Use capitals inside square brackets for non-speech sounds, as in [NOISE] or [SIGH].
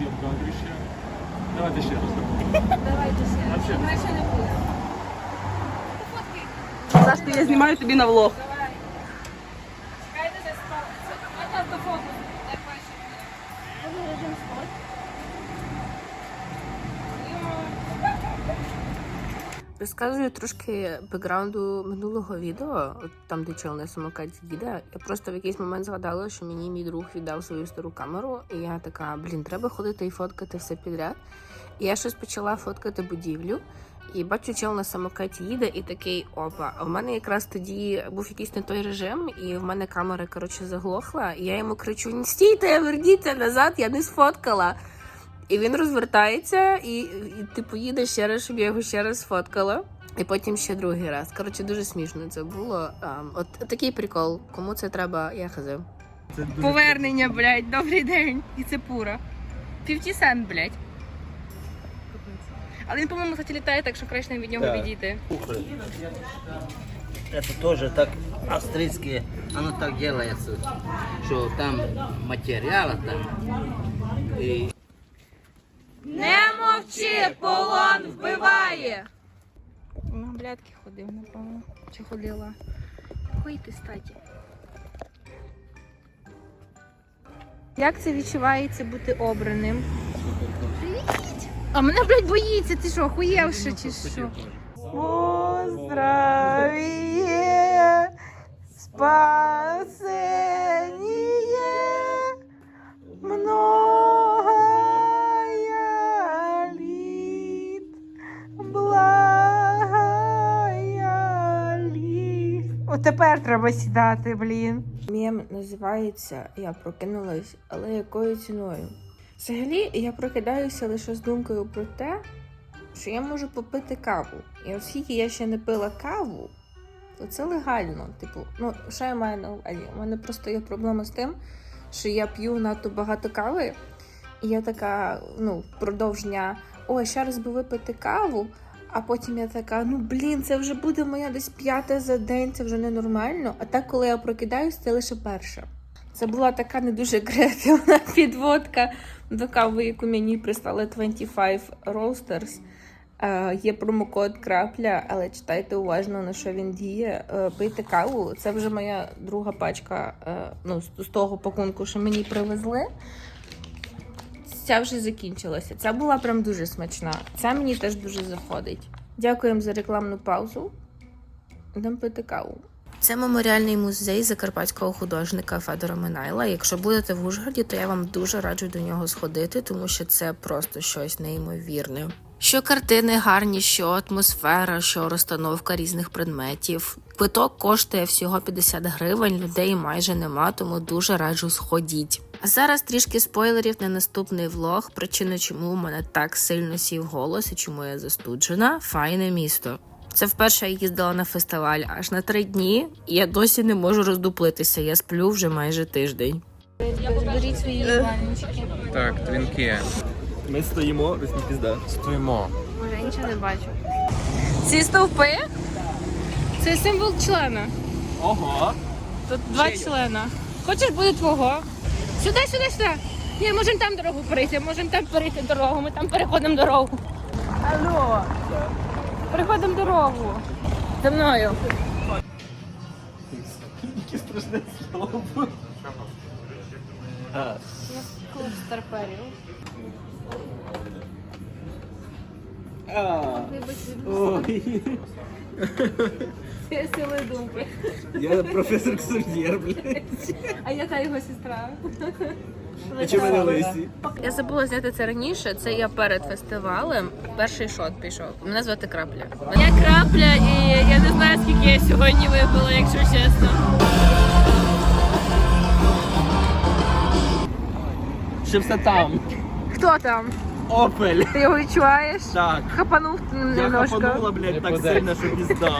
зйомка Андрюші. Давайте ще раз. Давайте ще раз. Вообще. Вона ще не буде. Саш, я знімаю тобі на влог. Розказую трошки бекграунду минулого відео, от там, де чел на самокаті їде. Я просто в якийсь момент згадала, що мені мій друг віддав свою стару камеру, і я така, блін, треба ходити і фоткати все підряд. І я щось почала фоткати будівлю. І бачу, чел на самокаті їде, і такий опа. А в мене якраз тоді був якийсь не той режим, і в мене камера коротше заглохла. І я йому кричу: «Не стійте, верніться назад, я не сфоткала. І він розвертається і, і типу їде ще раз, щоб я його ще раз сфоткала. І потім ще другий раз. Коротше, дуже смішно це було. Ам, от такий прикол. Кому це треба, я хазив. Це дуже Повернення, блядь, добрий день. І це пура. 50 цент, блядь. Але він, по-моєму, кстати, літає, так що краще від нього Так. відійти. Это тоже так австрийские, оно так делается, что там материала там. И мовчи, полон вбиває. На блядки ходив, напевно. Чи ходила? Якої ти статі? Як це відчувається бути обраним? Привіт! А мене, блядь, боїться, ти що, охуєвши чи що? Поздравіє, тепер треба сідати, блін. Мєм називається Я прокинулась, але якою ціною? Взагалі, я прокидаюся лише з думкою про те, що я можу попити каву. І оскільки я ще не пила каву, то це легально. Типу, ну що я маю на увазі? У мене просто є проблема з тим, що я п'ю надто багато кави, і я така, ну, впродовж дня, о, ще раз би випити каву. А потім я така, ну блін, це вже буде моя десь п'ята за день, це вже ненормально. А так, коли я прокидаюсь, це лише перша. Це була така не дуже креативна [LAUGHS] підводка до кави, яку мені прислали 25 Roasters. Е, є промокод крапля, але читайте уважно на що він діє. Е, пийте каву. Це вже моя друга пачка е, ну, з, того пакунку, що мені привезли. Ця вже закінчилася. Ця була прям дуже смачна. Ця мені теж дуже заходить. Дякуємо за рекламну паузу. Йдемо пити каву. Це меморіальний музей закарпатського художника Федора Минайла. Якщо будете в Ужгороді, то я вам дуже раджу до нього сходити, тому що це просто щось неймовірне. Що картини гарні, що атмосфера, що розстановка різних предметів. Квиток коштує всього 50 гривень, людей майже нема, тому дуже раджу сходіть. А зараз трішки спойлерів на наступний влог. Причина, чому у мене так сильно сів голос і чому я застуджена. Файне місто. Це вперше я їздила на фестиваль аж на три дні, і я досі не можу роздуплитися. Я сплю вже майже тиждень. Беріть свої вальнички. Так, твінки. Ми стоїмо, пізда. Стоїмо. Може, я нічого не бачу. Ці стовпи це символ члена. Ого! Тут два члена. Хочеш буде твого? Сюди, сюди, сюди. Ні, можемо там дорогу перейти, можемо там перейти дорогу, ми там переходимо дорогу. Алло. Переходимо дорогу. За мною. Які страшне слово. Клуб старперів. ой. Це сили думки. Я професор Ксур'єр, блядь. А яка його сестра? А чому мене лисі? Я забула зняти це раніше. Це я перед фестивалем. Перший шот пішов. Мене звати Крапля. Я крапля і я не знаю, скільки я сьогодні випила, якщо чесно. Ще все там. Хто там? Опель. Ти його відчуваєш? Так. Хапанув Я немножко. хапанула, блядь, так сильно, що пізда.